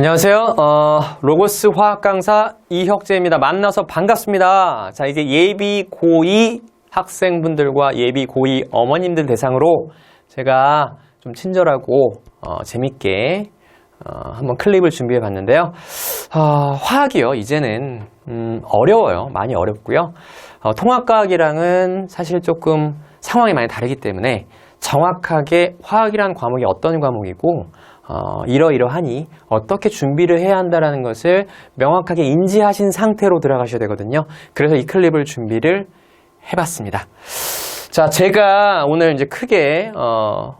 안녕하세요. 어, 로고스 화학 강사 이혁재입니다. 만나서 반갑습니다. 자, 이제 예비 고2 학생분들과 예비 고2 어머님들 대상으로 제가 좀 친절하고 어, 재밌게 어, 한번 클립을 준비해 봤는데요. 아, 화학이요. 이제는 음, 어려워요. 많이 어렵고요. 어, 통합과학이랑은 사실 조금 상황이 많이 다르기 때문에 정확하게 화학이라는 과목이 어떤 과목이고 어, 이러이러하니 어떻게 준비를 해야 한다는 것을 명확하게 인지하신 상태로 들어가셔야 되거든요. 그래서 이 클립을 준비를 해봤습니다. 자, 제가 오늘 이제 크게 어,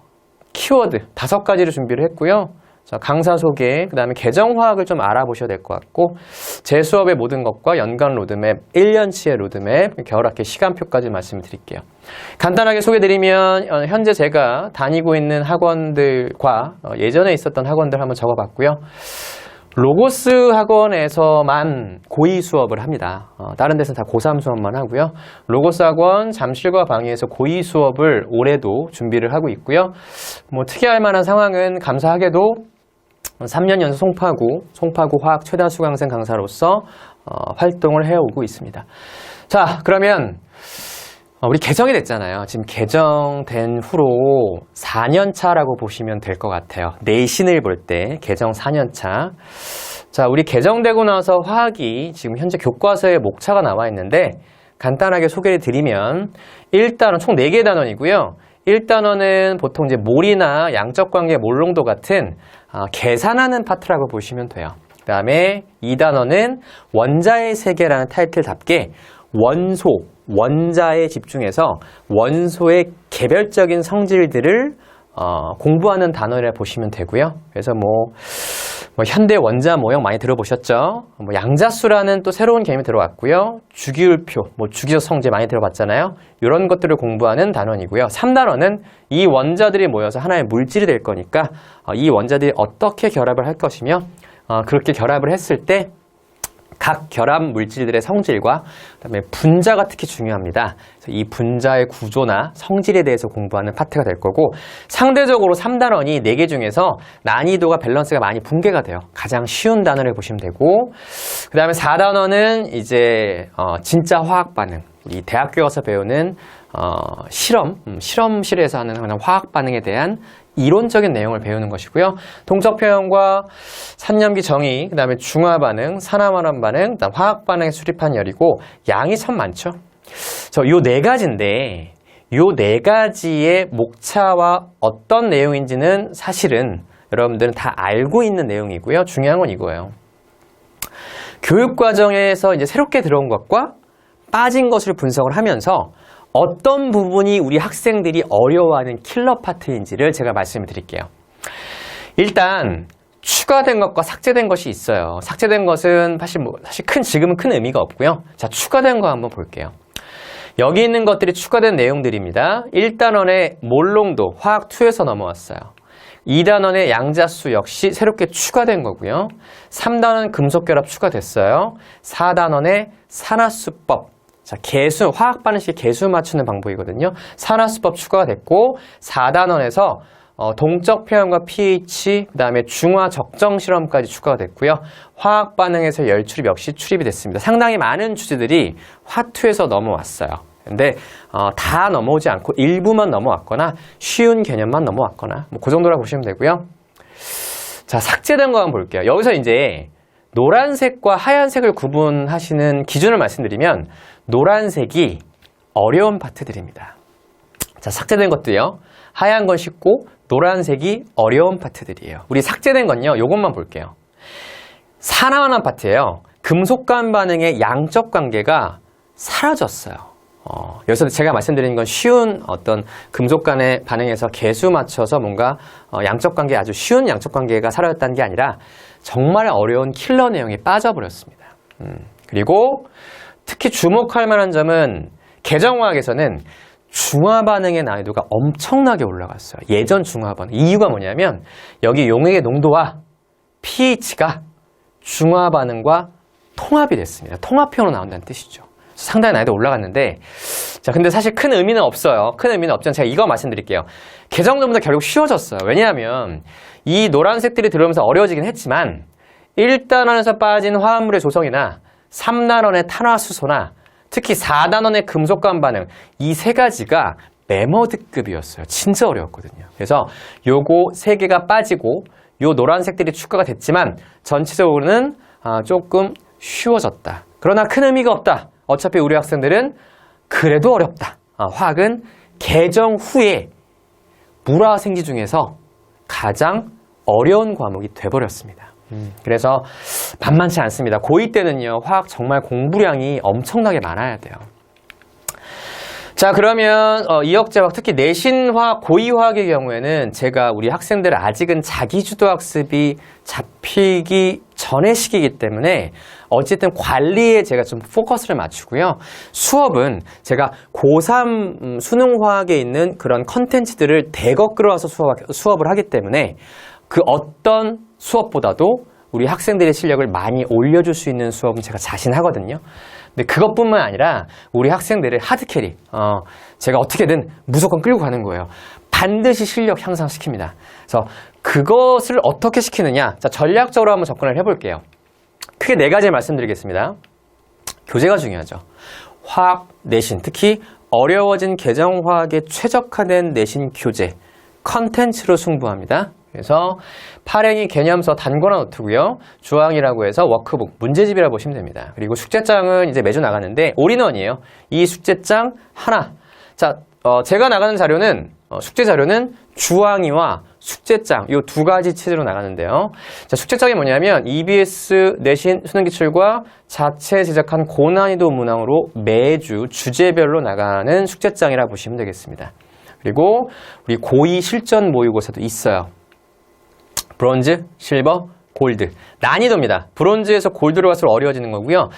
키워드 다섯 가지를 준비를 했고요. 자, 강사 소개, 그 다음에 계정화학을 좀 알아보셔야 될 것 같고, 제 수업의 모든 것과 연간 로드맵, 1년치의 로드맵, 겨울학기 시간표까지 말씀드릴게요. 간단하게 소개드리면, 어, 현재 제가 다니고 있는 학원들과 어, 예전에 있었던 학원들 한번 적어봤고요. 로고스 학원에서만 고2 수업을 합니다. 어, 다른 데서는 다 고3 수업만 하고요. 로고스 학원 잠실과 방위에서 고2 수업을 올해도 준비를 하고 있고요. 뭐 특이할 만한 상황은 감사하게도 3년 연속 송파구, 송파구 화학 최다 수강생 강사로서 어, 활동을 해오고 있습니다. 자, 그러면 어, 우리 개정이 됐잖아요. 지금 개정된 후로 4년 차라고 보시면 될 것 같아요. 내신을 볼 때 개정 4년 차. 자, 우리 개정되고 나서 화학이 지금 현재 교과서에 목차가 나와 있는데 간단하게 소개를 드리면 1단원 총 4개 단원이고요. 1단원은 보통 이제 몰이나 양적 관계 몰롱도 같은 아, 계산하는 파트라고 보시면 돼요. 그 다음에 2단원은 원자의 세계라는 타이틀답게 원소, 원자에 집중해서 원소의 개별적인 성질들을 어, 공부하는 단어를 보시면 되고요. 그래서 뭐, 뭐 현대 원자 모형 많이 들어보셨죠? 뭐 양자수라는 또 새로운 개념이 들어왔고요. 주기율표, 뭐 주기적 성질 많이 들어봤잖아요. 이런 것들을 공부하는 단원이고요. 3단원은 이 원자들이 모여서 하나의 물질이 될 거니까 어, 이 원자들이 어떻게 결합을 할 것이며 어, 그렇게 결합을 했을 때 각 결합 물질들의 성질과 그다음에 분자가 특히 중요합니다. 이 분자의 구조나 성질에 대해서 공부하는 파트가 될 거고 상대적으로 3단원이 4개 중에서 난이도가 밸런스가 많이 붕괴가 돼요. 가장 쉬운 단어를 보시면 되고 그다음에 4단원은 이제 어, 진짜 화학 반응 이 대학교 가서 배우는 어, 실험, 음, 실험실에서 하는 화학 반응에 대한 이론적인 내용을 배우는 것이고요. 동적 표현과 산염기 정의, 그다음에 중화 반응, 산화환원 반응, 그다음 화학 반응에 수립한 열이고 양이 참 많죠. 저 요 네 가지인데 요 네 가지의 목차와 어떤 내용인지는 사실은 여러분들은 다 알고 있는 내용이고요. 중요한 건 이거예요. 교육 과정에서 이제 새롭게 들어온 것과 빠진 것을 분석을 하면서 어떤 부분이 우리 학생들이 어려워하는 킬러 파트인지를 제가 말씀을 드릴게요. 일단 추가된 것과 삭제된 것이 있어요. 삭제된 것은 사실 뭐 사실 큰 지금은 큰 의미가 없고요. 자, 추가된 거 한번 볼게요. 여기 있는 것들이 추가된 내용들입니다. 1단원의 몰롱도 화학 2에서 넘어왔어요. 2단원의 양자수 역시 새롭게 추가된 거고요. 3단원 금속결합 추가됐어요. 4단원의 산화수법 자, 개수, 화학 반응식 개수 맞추는 방법이거든요. 산화수법 추가가 됐고, 4단원에서 어, 동적 표현과 pH, 그 다음에 중화 적정 실험까지 추가가 됐고요. 화학 반응에서 열 출입 역시 출입이 됐습니다. 상당히 많은 주제들이 화투에서 넘어왔어요. 근데 어, 다 넘어오지 않고 일부만 넘어왔거나 쉬운 개념만 넘어왔거나 뭐 그 정도라 보시면 되고요. 자, 삭제된 거 한번 볼게요. 여기서 이제 노란색과 하얀색을 구분하시는 기준을 말씀드리면 노란색이 어려운 파트들입니다. 자, 삭제된 것도요. 하얀 건 쉽고 노란색이 어려운 파트들이에요. 우리 삭제된 건요. 요것만 볼게요. 산화환원 파트예요. 금속간 반응의 양적 관계가 사라졌어요. 어, 여기서 제가 말씀드리는 건 쉬운 어떤 금속 간의 반응에서 개수 맞춰서 뭔가 어, 양적 관계 아주 쉬운 양적 관계가 사라졌다는 게 아니라 정말 어려운 킬러 내용이 빠져버렸습니다. 음, 그리고 특히 주목할 만한 점은 개정화학에서는 중화 반응의 난이도가 엄청나게 올라갔어요. 예전 중화 반응. 이유가 뭐냐면 여기 용액의 농도와 pH가 중화 반응과 통합이 됐습니다. 통합형으로 나온다는 뜻이죠. 상당히 난이도 올라갔는데 자 근데 사실 큰 의미는 없어요. 큰 의미는 없지만 제가 이거 말씀드릴게요. 개정전보다 결국 쉬워졌어요. 왜냐하면 이 노란색들이 들어오면서 어려워지긴 했지만 1단원에서 빠진 화합물의 조성이나 3단원의 탄화수소나 특히 4단원의 금속관 반응 이 세 가지가 메머드급이었어요. 진짜 어려웠거든요. 그래서 요거 세 개가 빠지고 요 노란색들이 추가가 됐지만 전체적으로는 아, 조금 쉬워졌다. 그러나 큰 의미가 없다. 어차피 우리 학생들은 그래도 어렵다. 아, 화학은 개정 후에 물화생지 중에서 가장 어려운 과목이 돼버렸습니다. 음, 그래서 만만치 않습니다. 고2 때는요, 화학 정말 공부량이 엄청나게 많아야 돼요. 자, 그러면 어, 이역제학 특히 내신화, 고위화학의 경우에는 제가 우리 학생들 아직은 자기주도 학습이 잡히기 전의 시기이기 때문에 어쨌든 관리에 제가 좀 포커스를 맞추고요. 수업은 제가 고3 음, 수능화학에 있는 그런 컨텐츠들을 대거 끌어와서 수업, 수업을 하기 때문에 그 어떤 수업보다도 우리 학생들의 실력을 많이 올려줄 수 있는 수업은 제가 자신하거든요. 근데 그것뿐만 아니라 우리 학생들을 하드캐리, 어, 제가 어떻게든 무조건 끌고 가는 거예요. 반드시 실력 향상시킵니다. 그래서 그것을 어떻게 시키느냐? 자, 전략적으로 한번 접근을 해볼게요. 크게 네 가지 말씀드리겠습니다. 교재가 중요하죠. 화학 내신, 특히 어려워진 개정화학에 최적화된 내신 교재, 컨텐츠로 승부합니다. 그래서 파랭이 개념서 단권화 노트고요. 주황이라고 해서 워크북, 문제집이라 보시면 됩니다. 그리고 숙제장은 이제 매주 나가는데 올인원이에요. 이 숙제장 하나. 자, 어, 제가 나가는 자료는 어, 숙제 자료는 주황이와 숙제장 이 두 가지 체제로 나가는데요. 자, 숙제장이 뭐냐면 EBS 내신 수능 기출과 자체 제작한 고난이도 문항으로 매주 주제별로 나가는 숙제장이라 보시면 되겠습니다. 그리고 우리 고2 실전 모의고사도 있어요. 브론즈, 실버, 골드. 난이도입니다. 브론즈에서 골드로 갈수록 어려워지는 거고요.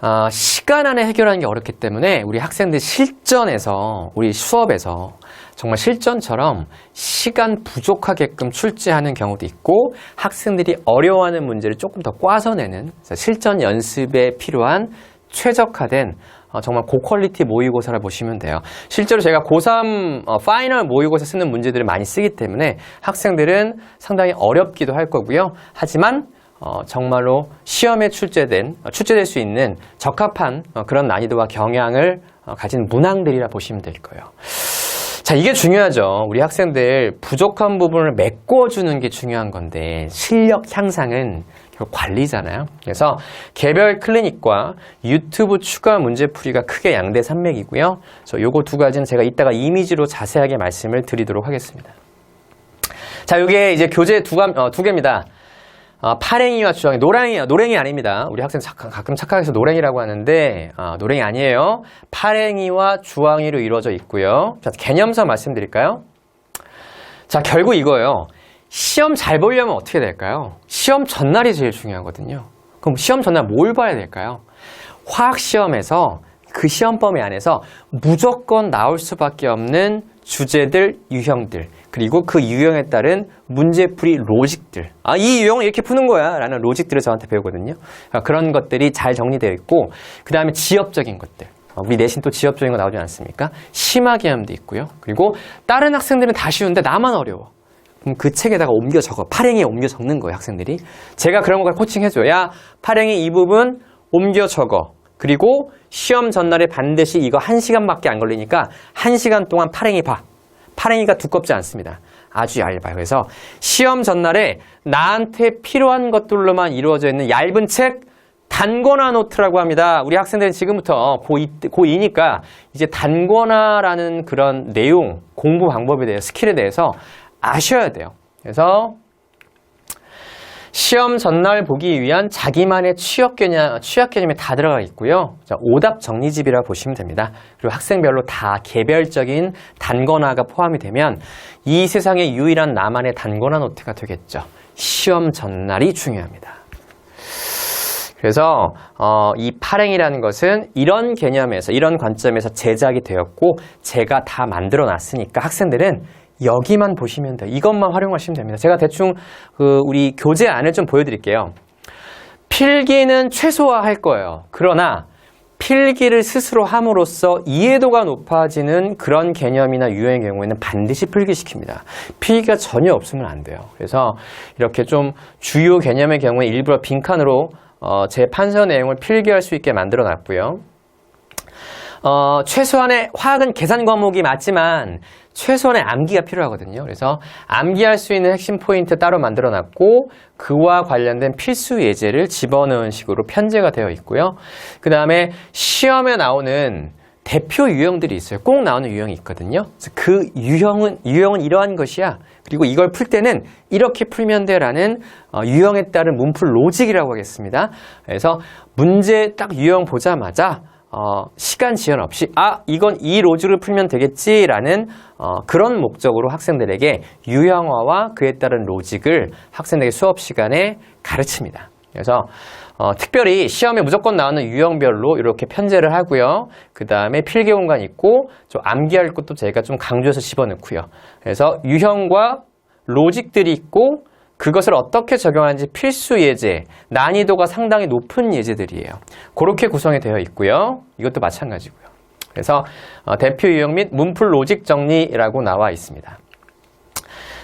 아, 시간 안에 해결하는 게 어렵기 때문에 우리 학생들 실전에서, 우리 수업에서 정말 실전처럼 시간 부족하게끔 출제하는 경우도 있고 학생들이 어려워하는 문제를 조금 더 꽈서 내는 실전 연습에 필요한 최적화된 어, 정말 고퀄리티 모의고사를 보시면 돼요. 실제로 제가 고3 어, 파이널 모의고사 쓰는 문제들을 많이 쓰기 때문에 학생들은 상당히 어렵기도 할 거고요. 하지만 어, 정말로 시험에 출제된 어, 출제될 수 있는 적합한 어, 그런 난이도와 경향을 어, 가진 문항들이라 보시면 될 거예요. 자, 이게 중요하죠. 우리 학생들 부족한 부분을 메꿔주는 게 중요한 건데, 실력 향상은 관리잖아요. 그래서 개별 클리닉과 유튜브 추가 문제풀이가 크게 양대 산맥이고요. 그래서 요거 두 가지는 제가 이따가 이미지로 자세하게 말씀을 드리도록 하겠습니다. 자, 요게 이제 교재 두, 가, 어, 두 개입니다. 어, 파랭이와 주황이 노랭이 노랭이 아닙니다. 우리 학생 착- 가끔 착각해서 노랭이라고 하는데 어, 노랭이 아니에요. 파랭이와 주황이로 이루어져 있고요. 자, 개념서 말씀드릴까요? 자, 결국 이거예요. 시험 잘 보려면 어떻게 될까요? 시험 전날이 제일 중요하거든요. 그럼 시험 전날 뭘 봐야 될까요? 화학 시험에서 그 시험 범위 안에서 무조건 나올 수밖에 없는 주제들, 유형들, 그리고 그 유형에 따른 문제풀이 로직들. 아, 이 유형을 이렇게 푸는 거야. 라는 로직들을 저한테 배우거든요. 그러니까 그런 것들이 잘 정리되어 있고, 그 다음에 지엽적인 것들. 어, 우리 내신 또 지엽적인 거 나오지 않습니까? 심화계함도 있고요. 그리고 다른 학생들은 다 쉬운데 나만 어려워. 그 책에다가 옮겨 적어. 파랭이에 옮겨 적는 거예요, 학생들이. 제가 그런 걸 코칭해줘요. 야, 파랭이 이 부분 옮겨 적어. 그리고 시험 전날에 반드시 이거 한시간밖에안 걸리니까 한시간 동안 파랭이 봐. 파랭이가 두껍지 않습니다. 아주 얇아요. 그래서 시험 전날에 나한테 필요한 것들로만 이루어져 있는 얇은 책, 단권화 노트라고 합니다. 우리 학생들은 지금부터 고2, 고2니까 이제 단권화라는 그런 내용, 공부 방법에 대해 스킬에 대해서 아셔야 돼요. 그래서 시험 전날 보기 위한 자기만의 취업 개념, 취약 개념이 다 들어가 있고요. 자, 오답 정리집이라 보시면 됩니다. 그리고 학생별로 다 개별적인 단권화가 포함이 되면 이 세상의 유일한 나만의 단권화 노트가 되겠죠. 시험 전날이 중요합니다. 그래서 어, 이 파랭이라는 것은 이런 개념에서 이런 관점에서 제작이 되었고 제가 다 만들어 놨으니까 학생들은 여기만 보시면 돼요. 이것만 활용하시면 됩니다. 제가 대충 그 우리 교재 안을 좀 보여드릴게요. 필기는 최소화할 거예요. 그러나 필기를 스스로 함으로써 이해도가 높아지는 그런 개념이나 유형의 경우에는 반드시 필기시킵니다. 필기가 전혀 없으면 안 돼요. 그래서 이렇게 좀 주요 개념의 경우에 일부러 빈칸으로 어, 제 판서 내용을 필기할 수 있게 만들어 놨고요. 어, 최소한의 화학은 계산 과목이 맞지만 최소한의 암기가 필요하거든요. 그래서 암기할 수 있는 핵심 포인트 따로 만들어 놨고 그와 관련된 필수 예제를 집어넣은 식으로 편제가 되어 있고요. 그 다음에 시험에 나오는 대표 유형들이 있어요. 꼭 나오는 유형이 있거든요. 그 유형은 유형은 이러한 것이야. 그리고 이걸 풀 때는 이렇게 풀면 돼라는 어, 유형에 따른 문풀 로직이라고 하겠습니다. 그래서 문제 딱 유형 보자마자 어, 시간 지연 없이 아 이건 이 로즈를 풀면 되겠지라는 어, 그런 목적으로 학생들에게 유형화와 그에 따른 로직을 학생들에게 수업 시간에 가르칩니다. 그래서 어, 특별히 시험에 무조건 나오는 유형별로 이렇게 편제를 하고요. 그 다음에 필기 공간 있고 좀 암기할 것도 제가 좀 강조해서 집어넣고요. 그래서 유형과 로직들이 있고 그것을 어떻게 적용하는지 필수 예제, 난이도가 상당히 높은 예제들이에요. 그렇게 구성이 되어 있고요. 이것도 마찬가지고요. 그래서 어, 대표 유형 및 문풀 로직 정리라고 나와 있습니다.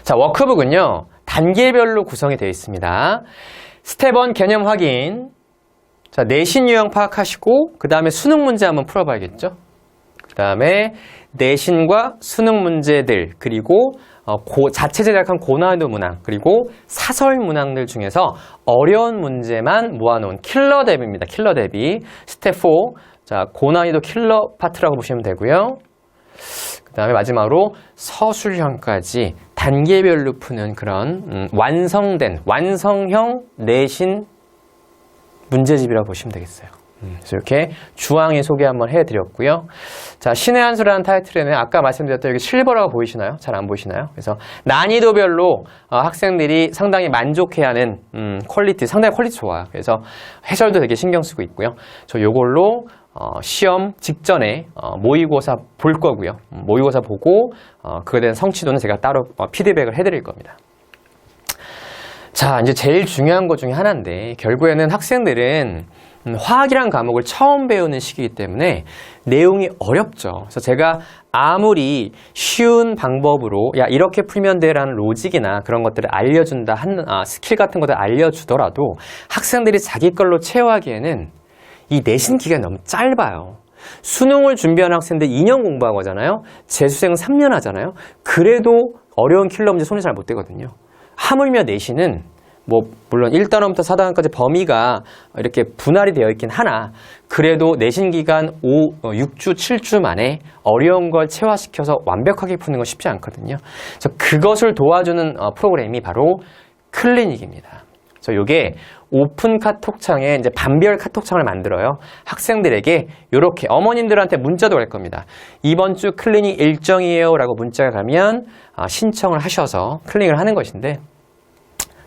자, 워크북은요. 단계별로 구성이 되어 있습니다. 스텝 1 개념 확인. 자, 내신 유형 파악하시고 그 다음에 수능 문제 한번 풀어봐야겠죠. 그 다음에 내신과 수능 문제들 그리고 어, 고, 자체 제작한 고난이도 문항 그리고 사설 문항들 중에서 어려운 문제만 모아놓은 킬러 대비입니다. 킬러 대비 스텝 4. 자, 고난이도 킬러 파트라고 보시면 되고요. 그 다음에 마지막으로 서술형까지 단계별로 푸는 그런 음, 완성된 완성형 내신 문제집이라고 보시면 되겠어요. 음, 그래서 이렇게 주황의 소개 한번 해드렸고요. 자, 신의 한 수라는 타이틀에는 아까 말씀드렸던 여기 실버라고 보이시나요? 잘 안 보이시나요? 그래서 난이도별로 어, 학생들이 상당히 만족해하는 음, 퀄리티, 상당히 퀄리티 좋아요. 그래서 해설도 되게 신경 쓰고 있고요. 저 요걸로 어, 시험 직전에 어, 모의고사 볼 거고요. 음, 모의고사 보고 어, 그에 대한 성취도는 제가 따로 어, 피드백을 해드릴 겁니다. 자, 이제 제일 중요한 것 중에 하나인데 결국에는 학생들은 음, 화학이란 과목을 처음 배우는 시기이기 때문에 내용이 어렵죠. 그래서 제가 아무리 쉬운 방법으로 야 이렇게 풀면 돼라는 로직이나 그런 것들을 알려준다 한 아, 스킬 같은 것들 알려주더라도 학생들이 자기 걸로 채워하기에는 이 내신 기간이 너무 짧아요. 수능을 준비하는 학생들 2년 공부한 거잖아요. 재수생 3년 하잖아요. 그래도 어려운 킬러 문제 손에 잘못 대거든요. 하물며 내신은 뭐 물론 1단원부터 4단원까지 범위가 이렇게 분할이 되어 있긴 하나 그래도 내신 기간 5, 6주, 7주 만에 어려운 걸 체화시켜서 완벽하게 푸는 건 쉽지 않거든요. 그래서 그것을 도와주는 어, 프로그램이 바로 클리닉입니다. 그래서 이게 오픈 카톡창에 이제 반별 카톡창을 만들어요. 학생들에게 이렇게 어머님들한테 문자도 갈 겁니다. 이번 주 클리닉 일정이에요라고 문자가 가면 아, 신청을 하셔서 클리닉을 하는 것인데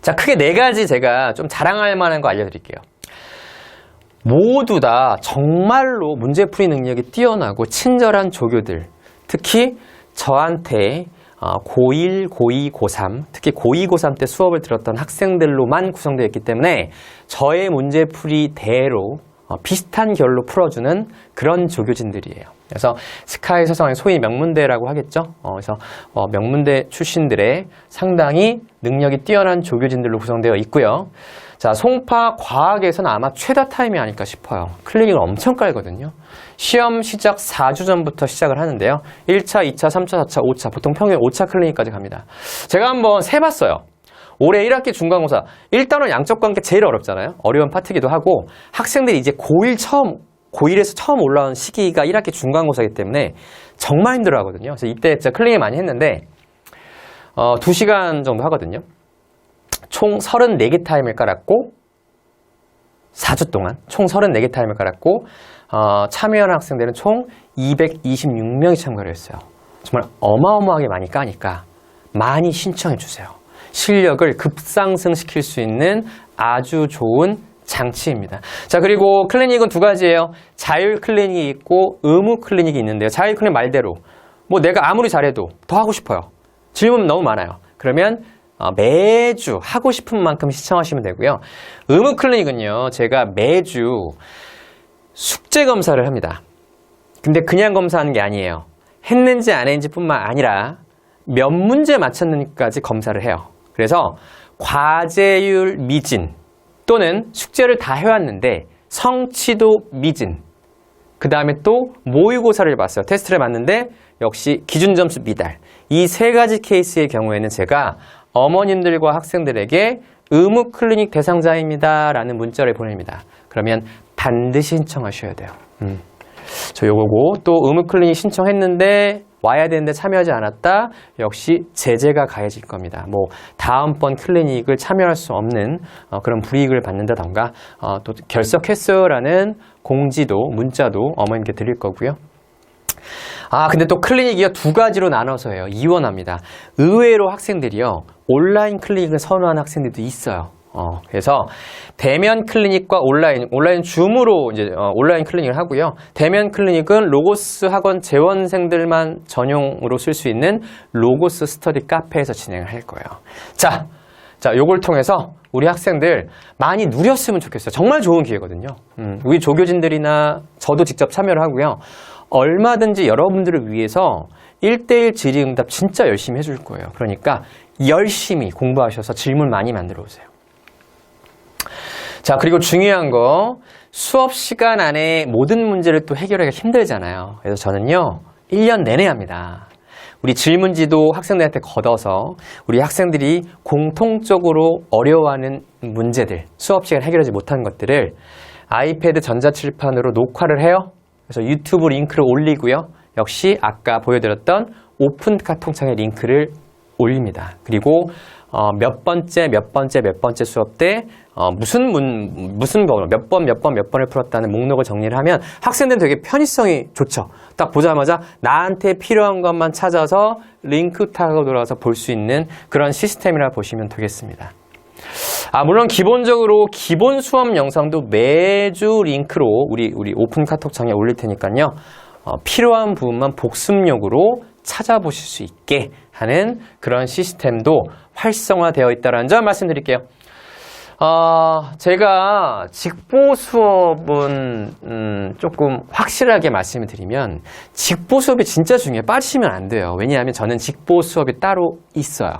자, 크게 네 가지 제가 좀 자랑할 만한 거 알려드릴게요. 모두 다 정말로 문제 풀이 능력이 뛰어나고 친절한 조교들, 특히 저한테 어, 고1, 고2, 고3, 특히 고2, 고3 때 수업을 들었던 학생들로만 구성되어 있기 때문에 저의 문제 풀이 대로 어, 비슷한 결로 풀어주는 그런 조교진들이에요. 그래서 스카이 서성의 소위 명문대라고 하겠죠. 어, 그래서 어, 명문대 출신들의 상당히 능력이 뛰어난 조교진들로 구성되어 있고요. 자, 송파 과학에서는 아마 최다 타임이 아닐까 싶어요. 클리닉을 엄청 깔거든요. 시험 시작 4주 전부터 시작을 하는데요. 1차, 2차, 3차, 4차, 5차, 보통 평균 5차 클리닉까지 갑니다. 제가 한번 세봤어요. 올해 1학기 중간고사, 일단은 양적 관계 제일 어렵잖아요. 어려운 파트기도 하고, 학생들이 이제 고1 처음, 고1에서 처음 올라온 시기가 1학기 중간고사이기 때문에 정말 힘들어 하거든요. 그래서 이때 진짜 클리닉 많이 했는데, 어, 2시간 정도 하거든요. 총 34개 타임을 깔았고 4주 동안 총 34개 타임을 깔았고 어, 참여한 학생들은 총 226명이 참가를 했어요. 정말 어마어마하게 많이 까니까 많이 신청해 주세요. 실력을 급상승시킬 수 있는 아주 좋은 장치입니다. 자, 그리고 클리닉은 두 가지예요. 자율 클리닉이 있고 의무 클리닉이 있는데요. 자율 클리닉 말대로 뭐 내가 아무리 잘해도 더 하고 싶어요. 질문 너무 많아요. 그러면 어, 매주 하고 싶은 만큼 시청하시면 되고요. 의무 클리닉은요, 제가 매주 숙제 검사를 합니다. 근데 그냥 검사하는 게 아니에요. 했는지 안 했는지 뿐만 아니라 몇 문제 맞췄는지까지 검사를 해요. 그래서 과제율 미진 또는 숙제를 다 해왔는데 성취도 미진 그 다음에 또 모의고사를 봤어요. 테스트를 봤는데 역시 기준 점수 미달. 이 세 가지 케이스의 경우에는 제가 어머님들과 학생들에게 의무 클리닉 대상자입니다. 라는 문자를 보냅니다. 그러면 반드시 신청하셔야 돼요. 음. 저 요거고 또 의무 클리닉 신청했는데 와야 되는데 참여하지 않았다. 역시 제재가 가해질 겁니다. 뭐 다음번 클리닉을 참여할 수 없는 어, 그런 불이익을 받는다던가 어, 또 결석했어요라는 공지도 문자도 어머님께 드릴 거고요. 아, 근데 또 클리닉이요 두 가지로 나눠서 해요. 이원합니다. 의외로 학생들이요 온라인 클리닉을 선호하는 학생들도 있어요. 어, 그래서 대면 클리닉과 온라인, 온라인 줌으로 이제 어, 온라인 클리닉을 하고요. 대면 클리닉은 로고스 학원 재원생들만 전용으로 쓸 수 있는 로고스 스터디 카페에서 진행을 할 거예요. 자, 자, 요걸 통해서 우리 학생들 많이 누렸으면 좋겠어요. 정말 좋은 기회거든요. 음, 우리 조교진들이나 저도 직접 참여를 하고요. 얼마든지 여러분들을 위해서 1대1 질의응답 진짜 열심히 해줄 거예요. 그러니까 열심히 공부하셔서 질문 많이 만들어 오세요. 자, 그리고 중요한 거 수업 시간 안에 모든 문제를 또 해결하기가 힘들잖아요. 그래서 저는요, 1년 내내 합니다. 우리 질문지도 학생들한테 걷어서 우리 학생들이 공통적으로 어려워하는 문제들, 수업 시간 해결하지 못한 것들을 아이패드 전자칠판으로 녹화를 해요. 그래서 유튜브 링크를 올리고요. 역시 아까 보여드렸던 오픈 카톡창에 링크를 올립니다. 그리고 어, 몇 번째, 몇 번째, 몇 번째 수업 때 어, 무슨 문, 무슨 번호, 몇 번, 몇 번, 몇 번을 풀었다는 목록을 정리를 하면 학생들은 되게 편의성이 좋죠. 딱 보자마자 나한테 필요한 것만 찾아서 링크 타고 돌아가서 볼 수 있는 그런 시스템이라 보시면 되겠습니다. 아, 물론 기본적으로 기본 수업 영상도 매주 링크로 우리, 우리 오픈 카톡창에 올릴 테니까요. 어, 필요한 부분만 복습용으로 찾아보실 수 있게 하는 그런 시스템도 활성화되어 있다는 점 말씀드릴게요. 어, 제가 직보 수업은 음, 조금 확실하게 말씀을 드리면 직보 수업이 진짜 중요해요. 빠지시면 안 돼요. 왜냐하면 저는 직보 수업이 따로 있어요.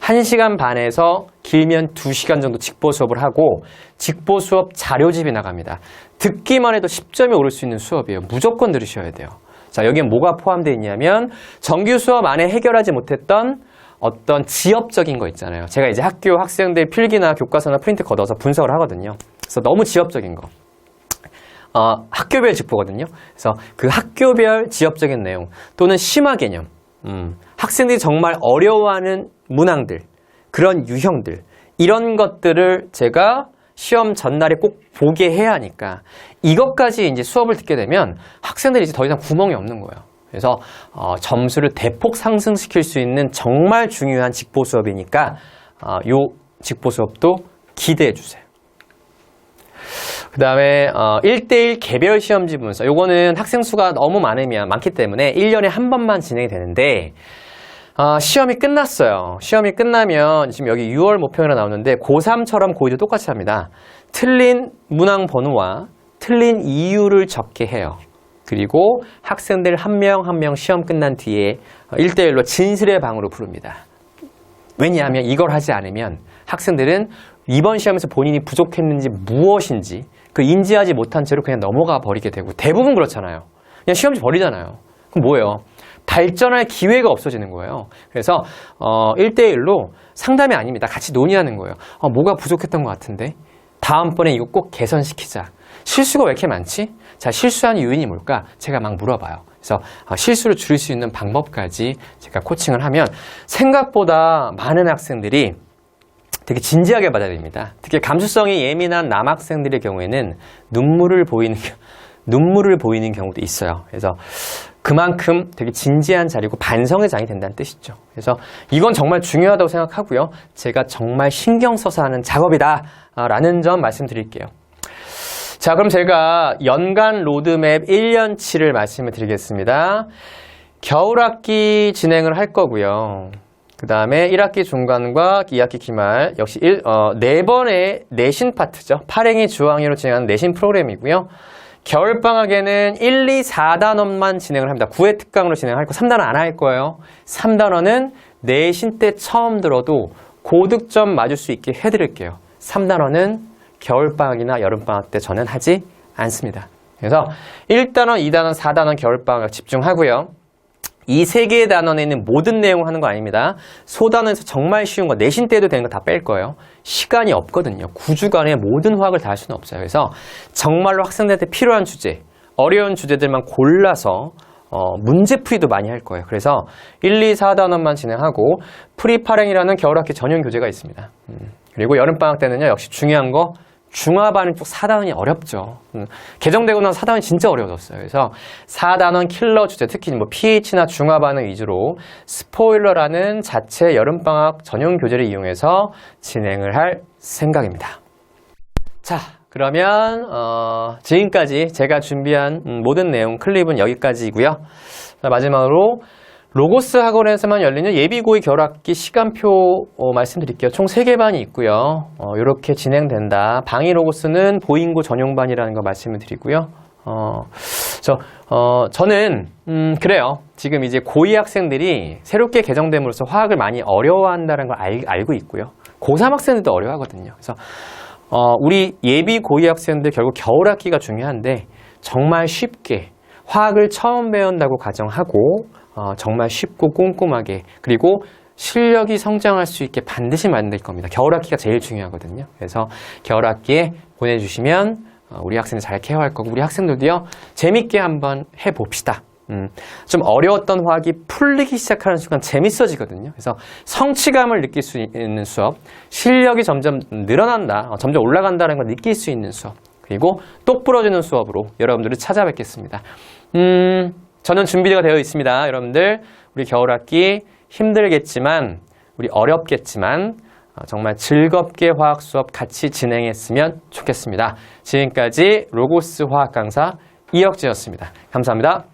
1시간 반에서 길면 2시간 정도 직보 수업을 하고 직보 수업 자료집이 나갑니다. 듣기만 해도 10점이 오를 수 있는 수업이에요. 무조건 들으셔야 돼요. 자, 여기에 뭐가 포함되어 있냐면 정규 수업 안에 해결하지 못했던 어떤 지엽적인 거 있잖아요. 제가 이제 학교 학생들 필기나 교과서나 프린트 걷어서 분석을 하거든요. 그래서 너무 지엽적인 거. 어, 학교별 직보거든요. 그래서 그 학교별 지엽적인 내용 또는 심화 개념, 음, 학생들이 정말 어려워하는 문항들, 그런 유형들, 이런 것들을 제가 시험 전날에 꼭 보게 해야 하니까 이것까지 이제 수업을 듣게 되면 학생들이 이제 더 이상 구멍이 없는 거예요. 그래서 어, 점수를 대폭 상승시킬 수 있는 정말 중요한 직보 수업이니까 어, 요 직보 수업도 기대해 주세요. 그 다음에 어, 1대1 개별 시험지 분석. 요거는 학생 수가 너무 많으면 많기 때문에 1년에 한 번만 진행이 되는데 어, 시험이 끝났어요. 시험이 끝나면 지금 여기 6월 모평이라 나오는데 고3처럼 고2도 똑같이 합니다. 틀린 문항 번호와 틀린 이유를 적게 해요. 그리고 학생들 한명 한 명 시험 끝난 뒤에 1대1로 진실의 방으로 부릅니다. 왜냐하면 이걸 하지 않으면 학생들은 이번 시험에서 본인이 부족했는지 무엇인지 그 인지하지 못한 채로 그냥 넘어가 버리게 되고 대부분 그렇잖아요. 그냥 시험지 버리잖아요. 그럼 뭐예요? 발전할 기회가 없어지는 거예요. 그래서 어, 1대1로 상담이 아닙니다. 같이 논의하는 거예요. 어, 뭐가 부족했던 것 같은데 다음번에 이거 꼭 개선시키자. 실수가 왜 이렇게 많지? 자, 실수한 요인이 뭘까? 제가 막 물어봐요. 그래서 어, 실수를 줄일 수 있는 방법까지 제가 코칭을 하면 생각보다 많은 학생들이 되게 진지하게 받아들입니다. 특히 감수성이 예민한 남학생들의 경우에는 눈물을 보이는 눈물을 보이는 경우도 있어요. 그래서 그만큼 되게 진지한 자리고 반성의 장이 된다는 뜻이죠. 그래서 이건 정말 중요하다고 생각하고요. 제가 정말 신경 써서 하는 작업이다라는 점 말씀드릴게요. 자, 그럼 제가 연간 로드맵 1년치를 말씀을 드리겠습니다. 겨울학기 진행을 할 거고요. 그 다음에 1학기 중간과 2학기 기말 역시 1, 어, 4번의 내신 파트죠. 8행위 주황이로 진행하는 내신 프로그램이고요. 겨울방학에는 1, 2, 4단원만 진행을 합니다. 9회 특강으로 진행할 거 3단원 안 할 거예요. 3단원은 내신 때 처음 들어도 고득점 맞을 수 있게 해드릴게요. 3단원은 겨울방학이나 여름방학 때 저는 하지 않습니다. 그래서 1단원, 2단원, 4단원 겨울방학 집중하고요. 이 세 개의 단원에 있는 모든 내용을 하는 거 아닙니다. 소단원에서 정말 쉬운 거, 내신 때도 되는 거 다 뺄 거예요. 시간이 없거든요. 9주간에 모든 화학을 다 할 수는 없어요. 그래서 정말로 학생들한테 필요한 주제, 어려운 주제들만 골라서 어, 문제 풀이도 많이 할 거예요. 그래서 1, 2, 4단원만 진행하고 프리파랭이라는 겨울학기 전용 교재가 있습니다. 음, 그리고 여름방학 때는요, 역시 중요한 거 중화반응 쪽 4단원이 어렵죠. 음, 개정되고 나서 4단원이 진짜 어려워졌어요. 그래서 4단원 킬러 주제, 특히 뭐 pH나 중화반응 위주로 스포일러라는 자체 여름방학 전용 교재를 이용해서 진행을 할 생각입니다. 자, 그러면 어, 지금까지 제가 준비한 음, 모든 내용 클립은 여기까지이고요. 자, 마지막으로 로고스 학원에서만 열리는 예비고의 겨울학기 시간표 어, 말씀드릴게요. 총 3개 반이 있고요. 이렇게 진행된다. 방위 로고스는 보잉고 전용반이라는 거 말씀을 드리고요. 어, 저, 어, 저는, 음, 그래요. 지금 이제 고2 학생들이 새롭게 개정됨으로써 화학을 많이 어려워한다는 걸 알, 알고 있고요. 고3 학생들도 어려워하거든요. 그래서, 어, 우리 예비 고2 학생들 결국 겨울학기가 중요한데 정말 쉽게 화학을 처음 배운다고 가정하고 어, 정말 쉽고 꼼꼼하게 그리고 실력이 성장할 수 있게 반드시 만들 겁니다. 겨울학기가 제일 중요하거든요. 그래서 겨울학기에 보내주시면 어, 우리 학생들 잘 케어할 거고 우리 학생들도요 재밌게 한번 해봅시다. 음, 좀 어려웠던 화학이 풀리기 시작하는 순간 재밌어지거든요. 그래서 성취감을 느낄 수 있는 수업, 실력이 점점 늘어난다, 어, 점점 올라간다는 걸 느낄 수 있는 수업, 그리고 똑 부러지는 수업으로 여러분들을 찾아뵙겠습니다. 음, 저는 준비가 되어 있습니다. 여러분들, 우리 겨울학기 힘들겠지만, 우리 어렵겠지만, 어, 정말 즐겁게 화학 수업 같이 진행했으면 좋겠습니다. 지금까지 로고스 화학 강사 이혁지였습니다. 감사합니다.